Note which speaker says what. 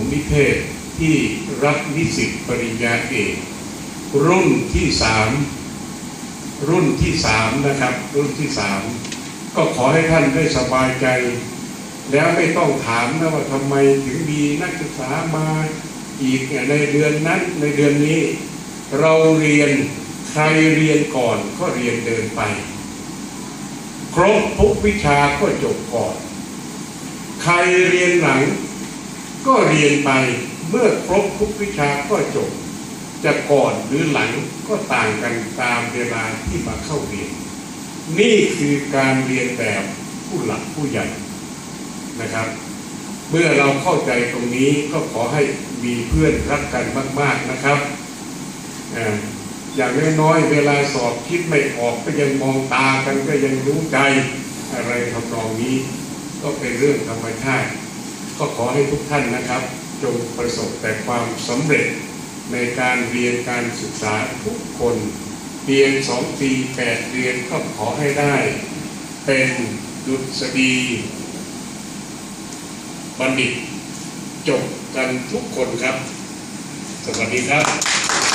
Speaker 1: มนิเทศที่รับนิสิตปริญญาเอกรุ่นที่สามรุ่นที่สามนะครับ รุ่นที่สามก็ขอให้ท่านได้สบายใจ แล้วไม่ต้องถามนะว่าทำไมถึงมีนักศึกษามาอีกในเดือนนั้นในเดือนนี้ เราเรียนใครเรียนก่อนก็เรียนเดินไป ครบทุกวิชาก็จบก่อน ใครเรียนหลัง ก็เรียนไปเมื่อครบทุกวิชาก็จบ จะก่อนหรือหลังก็ต่างกันตามเวลาที่มาเข้าเรียน นี่คือการเรียนแบบผู้หลักผู้ใหญ่นะครับ เมื่อเราเข้าใจตรงนี้ก็ขอให้มีเพื่อนรักกันมาก ๆนะครับอย่างน้อยๆเวลาสอบคิดไม่ออกก็ยังมองตากันก็ยังรู้ใจอะไรทำนองนี้ก็เป็นเรื่องธรรมชาติ ก็ขอให้ทุกท่านนะครับ จงประสบแต่ความสำเร็จในการเรียนการศึกษาทุกคนเรียนสองปีแปดเรียนก็ขอให้ได้ เป็นดุษฎีบัณฑิตจบกันทุกคนครับ สวัสดีครับ